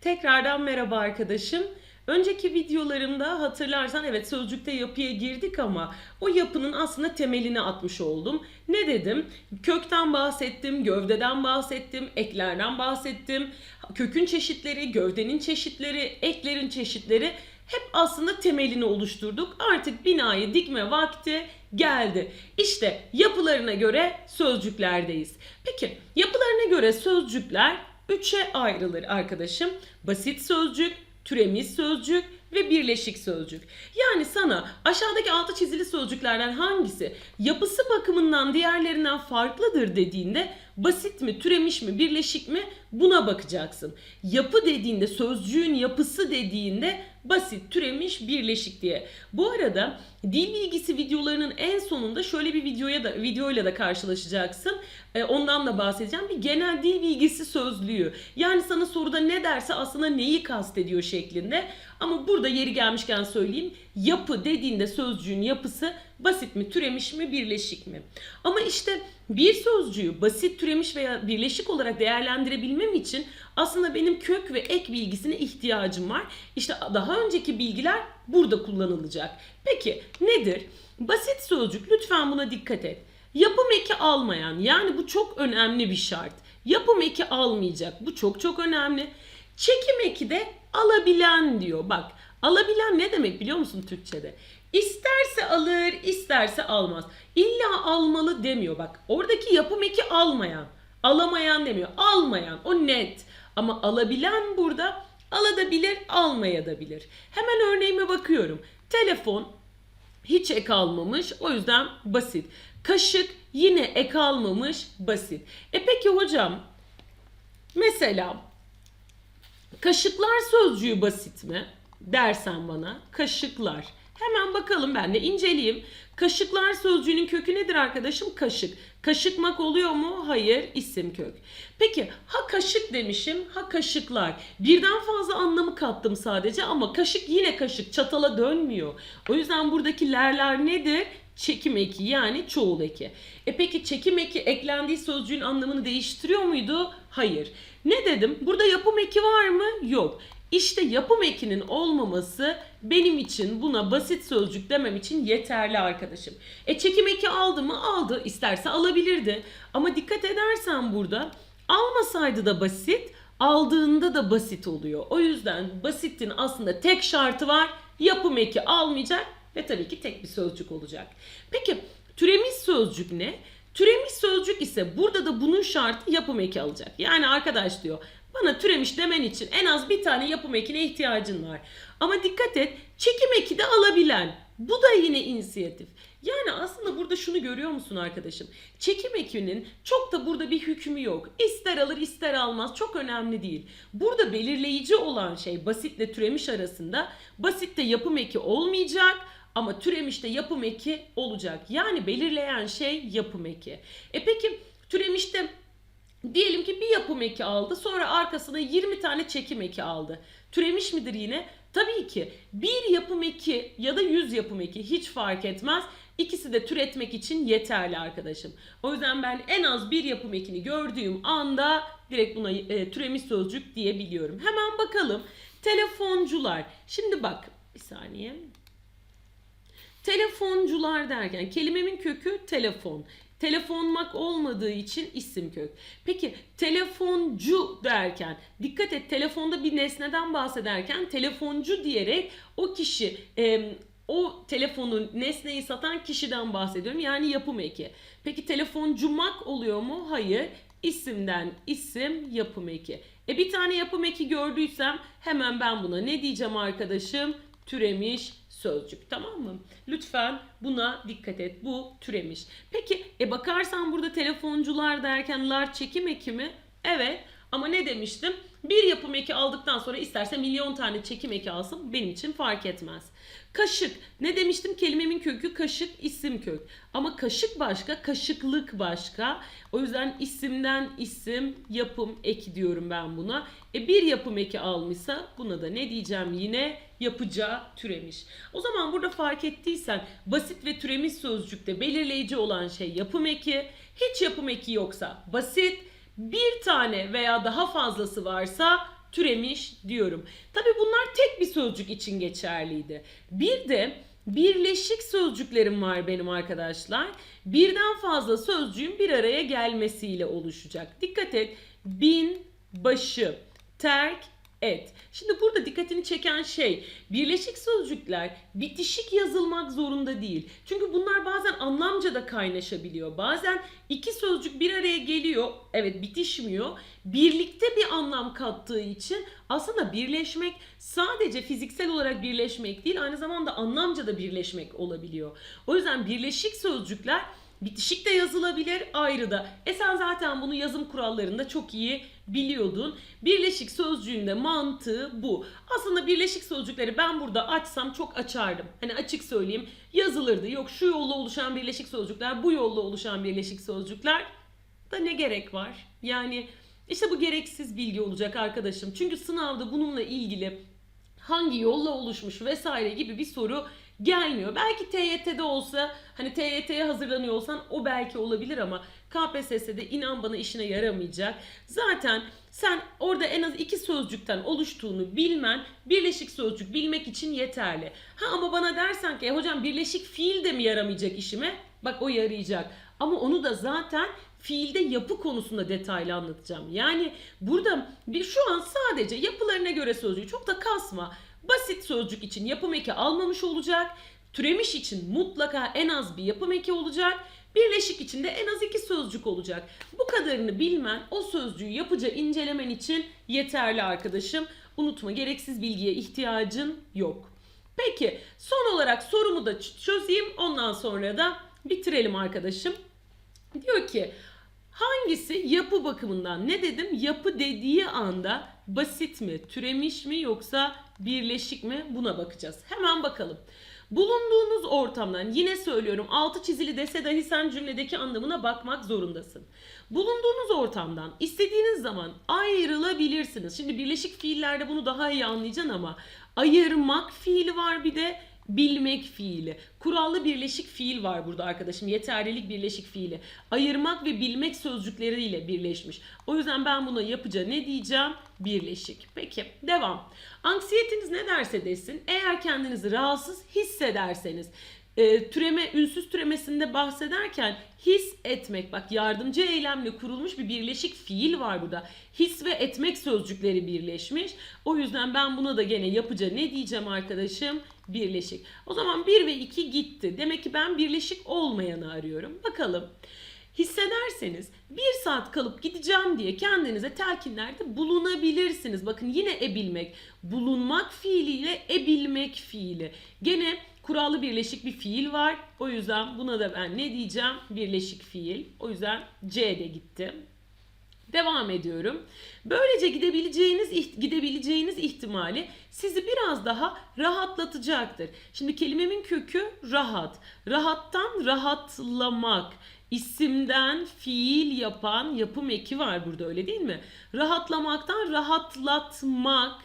Tekrardan merhaba arkadaşım. Önceki videolarımda hatırlarsan evet sözcükte yapıya girdik ama o yapının aslında temelini atmış oldum. Ne dedim? Kökten bahsettim, gövdeden bahsettim, eklerden bahsettim. Kökün çeşitleri, gövdenin çeşitleri, eklerin çeşitleri hep aslında temelini oluşturduk. Artık binayı dikme vakti geldi. İşte yapılarına göre sözcüklerdeyiz. Peki yapılarına göre sözcükler üçe ayrılır arkadaşım. Basit sözcük, türemiş sözcük ve birleşik sözcük. Yani sana aşağıdaki altı çizili sözcüklerden hangisi yapısı bakımından diğerlerinden farklıdır dediğinde basit mi, türemiş mi, birleşik mi buna bakacaksın. Yapı dediğinde sözcüğün yapısı dediğinde basit, türemiş, birleşik diye. Bu arada dil bilgisi videolarının en sonunda şöyle bir videoya da videoyla da karşılaşacaksın. Ee, ondan da bahsedeceğim. Bir genel dil bilgisi sözlüğü. Yani sana soruda ne derse aslında neyi kastediyor şeklinde. Ama burada yeri gelmişken söyleyeyim. Yapı dediğinde sözcüğün yapısı basit mi, türemiş mi, birleşik mi? Ama işte bir sözcüğü basit, türemiş veya birleşik olarak değerlendirebilmem için aslında benim kök ve ek bilgisine ihtiyacım var. İşte daha önceki bilgiler burada kullanılacak. Peki nedir? Basit sözcük lütfen buna dikkat et. Yapım eki almayan yani bu çok önemli bir şart. Yapım eki almayacak bu çok çok önemli. Çekim eki de alabilen diyor. Bak alabilen ne demek biliyor musun Türkçe'de? İsterse alır, isterse almaz. İlla almalı demiyor bak. Oradaki yapım eki almayan, alamayan demiyor. Almayan o net. Ama alabilen burada alabilir, almayabilir. Hemen örneğime bakıyorum. Telefon hiç ek almamış. O yüzden basit. Kaşık yine ek almamış. Basit. E peki hocam mesela kaşıklar sözcüğü basit mi? Dersen bana kaşıklar. Hemen bakalım ben de inceleyeyim. Kaşıklar sözcüğünün kökü nedir arkadaşım? Kaşık. Kaşıkmak oluyor mu? Hayır, isim kök. Peki ha kaşık demişim, ha kaşıklar. Birden fazla anlamı kattım sadece ama kaşık yine kaşık, çatala dönmüyor. O yüzden buradaki lerler nedir? Çekim eki yani çoğul eki. E peki çekim eki eklendiği sözcüğün anlamını değiştiriyor muydu? Hayır. Ne dedim? Burada yapım eki var mı? Yok. İşte yapım ekinin olmaması benim için buna basit sözcük demem için yeterli arkadaşım. E çekim eki aldı mı? Aldı. İsterse alabilirdi. Ama dikkat edersen burada almasaydı da basit, aldığında da basit oluyor. O yüzden basitin aslında tek şartı var. Yapım eki almayacak ve tabii ki tek bir sözcük olacak. Peki türemiş sözcük ne? Türemiş sözcük ise burada da bunun şartı yapım eki alacak. Yani arkadaş diyor bana türemiş demen için en az bir tane yapım ekine ihtiyacın var. Ama dikkat et çekim eki de alabilen. Bu da yine inisiyatif. Yani aslında burada şunu görüyor musun arkadaşım? Çekim ekinin çok da burada bir hükmü yok. İster alır ister almaz çok önemli değil. Burada belirleyici olan şey basitle türemiş arasında basitte yapım eki olmayacak ama türemişte yapım eki olacak. Yani belirleyen şey yapım eki. E peki türemişte Diyelim ki bir yapım eki aldı sonra arkasına 20 tane çekim eki aldı. Türemiş midir yine? Tabii ki bir yapım eki ya da 100 yapım eki hiç fark etmez. İkisi de türetmek için yeterli arkadaşım. O yüzden ben en az bir yapım ekini gördüğüm anda direkt buna e, türemiş sözcük diyebiliyorum. Hemen bakalım. Telefoncular. Şimdi bak bir saniye. Telefoncular derken kelimemin kökü telefon. Telefonmak olmadığı için isim kök. Peki telefoncu derken dikkat et telefonda bir nesneden bahsederken telefoncu diyerek o kişi e, o telefonun nesneyi satan kişiden bahsediyorum. Yani yapım eki. Peki telefoncumak oluyor mu? Hayır. İsimden isim yapım eki. E bir tane yapım eki gördüysem hemen ben buna ne diyeceğim arkadaşım? Türemiş sözcük tamam mı? Lütfen buna dikkat et. Bu türemiş. Peki e bakarsan burada telefoncular derken lar çekim eki mi? Evet. Ama ne demiştim? Bir yapım eki aldıktan sonra isterse milyon tane çekim eki alsın benim için fark etmez. Kaşık. Ne demiştim? Kelimemin kökü kaşık isim kök. Ama kaşık başka, kaşıklık başka. O yüzden isimden isim yapım eki diyorum ben buna. E bir yapım eki almışsa buna da ne diyeceğim yine? Yapacağı türemiş. O zaman burada fark ettiysen basit ve türemiş sözcükte belirleyici olan şey yapım eki. Hiç yapım eki yoksa basit bir tane veya daha fazlası varsa türemiş diyorum. Tabii bunlar tek bir sözcük için geçerliydi. Bir de birleşik sözcüklerim var benim arkadaşlar. Birden fazla sözcüğün bir araya gelmesiyle oluşacak. Dikkat et. Bin başı, terk, et. Şimdi burada dikkatini çeken şey birleşik sözcükler bitişik yazılmak zorunda değil. Çünkü bunlar bazen anlamca da kaynaşabiliyor. Bazen iki sözcük bir araya geliyor. Evet bitişmiyor. Birlikte bir anlam kattığı için aslında birleşmek sadece fiziksel olarak birleşmek değil aynı zamanda anlamca da birleşmek olabiliyor. O yüzden birleşik sözcükler Bitişik de yazılabilir ayrı da. E sen zaten bunu yazım kurallarında çok iyi biliyordun. Birleşik sözcüğün de mantığı bu. Aslında birleşik sözcükleri ben burada açsam çok açardım. Hani açık söyleyeyim yazılırdı. Yok şu yolla oluşan birleşik sözcükler, bu yolla oluşan birleşik sözcükler da ne gerek var? Yani işte bu gereksiz bilgi olacak arkadaşım. Çünkü sınavda bununla ilgili hangi yolla oluşmuş vesaire gibi bir soru gelmiyor. Belki TYT'de olsa hani TYT'ye hazırlanıyor olsan o belki olabilir ama KPSS'de inan bana işine yaramayacak. Zaten sen orada en az iki sözcükten oluştuğunu bilmen birleşik sözcük bilmek için yeterli. Ha ama bana dersen ki "E hocam birleşik fiil de mi yaramayacak işime? Bak o yarayacak. Ama onu da zaten fiilde yapı konusunda detaylı anlatacağım. Yani burada bir şu an sadece yapılarına göre sözcüğü çok da kasma. Basit sözcük için yapım eki almamış olacak. Türemiş için mutlaka en az bir yapım eki olacak. Birleşik için de en az iki sözcük olacak. Bu kadarını bilmen o sözcüğü yapıca incelemen için yeterli arkadaşım. Unutma gereksiz bilgiye ihtiyacın yok. Peki son olarak sorumu da çözeyim ondan sonra da bitirelim arkadaşım. Diyor ki hangisi yapı bakımından ne dedim yapı dediği anda basit mi türemiş mi yoksa birleşik mi buna bakacağız. Hemen bakalım. Bulunduğunuz ortamdan yine söylüyorum altı çizili dese dahi sen cümledeki anlamına bakmak zorundasın. Bulunduğunuz ortamdan istediğiniz zaman ayrılabilirsiniz. Şimdi birleşik fiillerde bunu daha iyi anlayacaksın ama ayırmak fiili var bir de bilmek fiili. Kurallı birleşik fiil var burada arkadaşım. Yeterlilik birleşik fiili. Ayırmak ve bilmek sözcükleriyle birleşmiş. O yüzden ben buna yapıca ne diyeceğim? Birleşik. Peki devam. Anksiyetiniz ne derse desin. Eğer kendinizi rahatsız hissederseniz e, türeme ünsüz türemesinde bahsederken his etmek bak yardımcı eylemle kurulmuş bir birleşik fiil var burada. His ve etmek sözcükleri birleşmiş. O yüzden ben buna da gene yapıca ne diyeceğim arkadaşım? Birleşik. O zaman 1 ve 2 gitti. Demek ki ben birleşik olmayanı arıyorum. Bakalım. Hissederseniz bir saat kalıp gideceğim diye kendinize telkinlerde bulunabilirsiniz. Bakın yine ebilmek. Bulunmak fiiliyle ebilmek fiili. Gene kurallı birleşik bir fiil var. O yüzden buna da ben ne diyeceğim? Birleşik fiil. O yüzden C de gitti. Devam ediyorum. Böylece gidebileceğiniz gidebileceğiniz ihtimali sizi biraz daha rahatlatacaktır. Şimdi kelimemin kökü rahat. Rahattan rahatlamak. İsimden fiil yapan yapım eki var burada öyle değil mi? Rahatlamaktan rahatlatmak.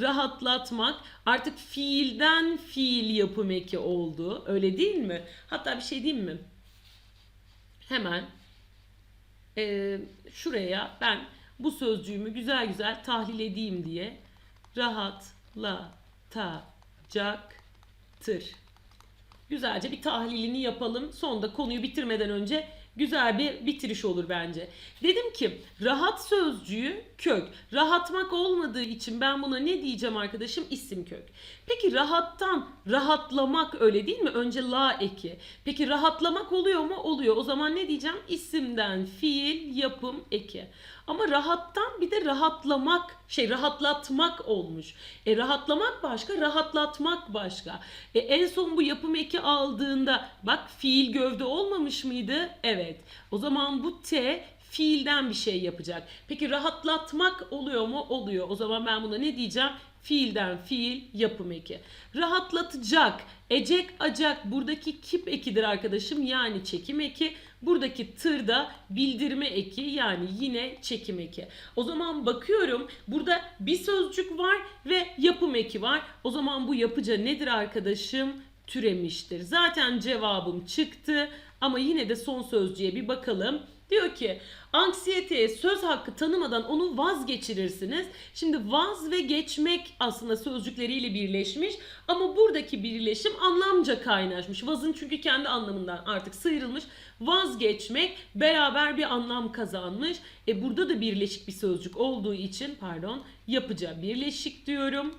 Rahatlatmak artık fiilden fiil yapım eki oldu. Öyle değil mi? Hatta bir şey diyeyim mi? Hemen e, şuraya ben bu sözcüğümü güzel güzel tahlil edeyim diye rahatlatacaktır. Güzelce bir tahlilini yapalım. Sonunda konuyu bitirmeden önce güzel bir bitiriş olur bence. Dedim ki rahat sözcüğü kök. Rahatmak olmadığı için ben buna ne diyeceğim arkadaşım? İsim kök. Peki rahattan rahatlamak öyle değil mi? Önce la eki. Peki rahatlamak oluyor mu? Oluyor. O zaman ne diyeceğim? İsimden fiil yapım eki. Ama rahattan bir de rahatlamak, şey rahatlatmak olmuş. E rahatlamak başka, rahatlatmak başka. E en son bu yapım eki aldığında bak fiil gövde olmamış mıydı? Evet. O zaman bu T fiilden bir şey yapacak. Peki rahatlatmak oluyor mu? Oluyor. O zaman ben buna ne diyeceğim? Fiilden fiil yapım eki. Rahatlatacak. Ecek acak buradaki kip ekidir arkadaşım yani çekim eki. Buradaki tır da bildirme eki yani yine çekim eki. O zaman bakıyorum burada bir sözcük var ve yapım eki var. O zaman bu yapıca nedir arkadaşım? Türemiştir. Zaten cevabım çıktı ama yine de son sözcüğe bir bakalım. Diyor ki anksiyeteye söz hakkı tanımadan onu vazgeçirirsiniz. Şimdi vaz ve geçmek aslında sözcükleriyle birleşmiş ama buradaki birleşim anlamca kaynaşmış. Vazın çünkü kendi anlamından artık sıyrılmış. Vazgeçmek beraber bir anlam kazanmış. E burada da birleşik bir sözcük olduğu için pardon yapıca birleşik diyorum.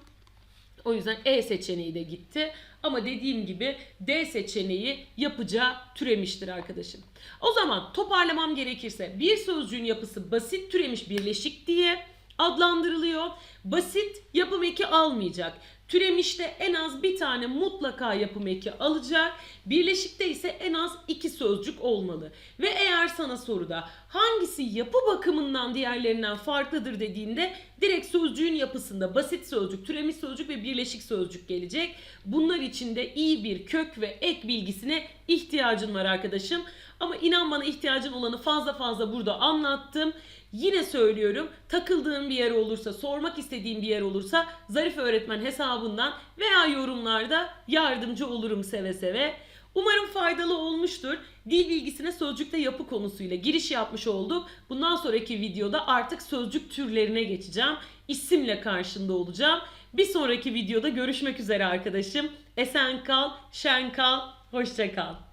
O yüzden E seçeneği de gitti. Ama dediğim gibi D seçeneği yapıca türemiştir arkadaşım. O zaman toparlamam gerekirse bir sözcüğün yapısı basit türemiş birleşik diye adlandırılıyor. Basit yapım eki almayacak. Türemişte en az bir tane mutlaka yapım eki alacak. Birleşikte ise en az iki sözcük olmalı. Ve eğer sana soruda hangisi yapı bakımından diğerlerinden farklıdır dediğinde direkt sözcüğün yapısında basit sözcük, türemiş sözcük ve birleşik sözcük gelecek. Bunlar için de iyi bir kök ve ek bilgisine ihtiyacın var arkadaşım. Ama inan bana ihtiyacın olanı fazla fazla burada anlattım. Yine söylüyorum takıldığın bir yer olursa, sormak istediğin bir yer olursa Zarif Öğretmen hesabından veya yorumlarda yardımcı olurum seve seve. Umarım faydalı olmuştur. Dil bilgisine sözcükte yapı konusuyla giriş yapmış olduk. Bundan sonraki videoda artık sözcük türlerine geçeceğim. İsimle karşında olacağım. Bir sonraki videoda görüşmek üzere arkadaşım. Esen kal, şen kal, hoşça kal.